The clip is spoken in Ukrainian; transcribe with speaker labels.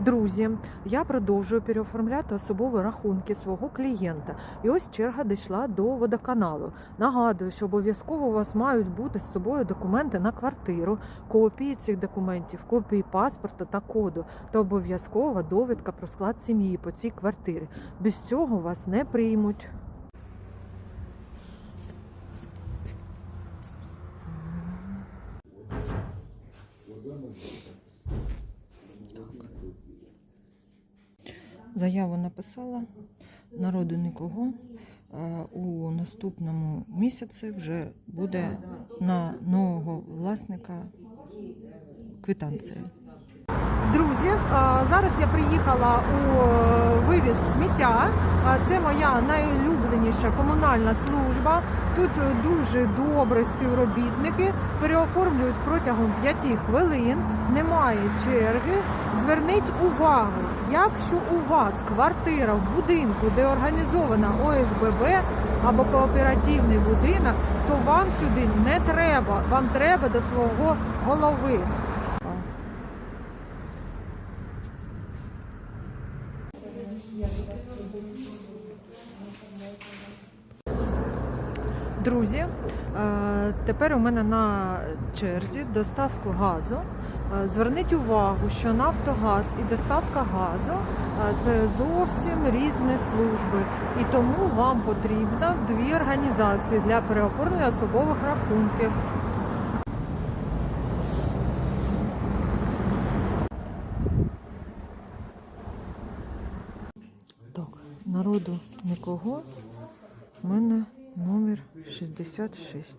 Speaker 1: Друзі, я продовжую переоформляти особові рахунки свого клієнта. І ось черга дійшла до водоканалу. Нагадую, що обов'язково у вас мають бути з собою документи на квартиру, копії цих документів, копії паспорта та коду, та обов'язкова довідка про склад сім'ї по цій квартирі. Без цього вас не приймуть. Заяву написала, народу нікого. Е, У наступному місяці вже буде на нового власника квитанція. Друзі, зараз я приїхала у е, вивіз сміття. Це моя найулюбленіша комунальна служба. Тут дуже добрі співробітники переоформлюють протягом 5 хвилин. Немає черги. Зверніть увагу, якщо у вас квартира в будинку, де організована ОСББ або кооперативний будинок, то вам сюди не треба. Вам треба до свого голови. Друзі, е, тепер у мене на черзі доставку газу. Е, Зверніть увагу, що Нафтогаз і доставка газу е, це зовсім різні служби, і тому вам потрібно дві організації для переоформлення особових рахунків. Так, народу нікого. У мене 66.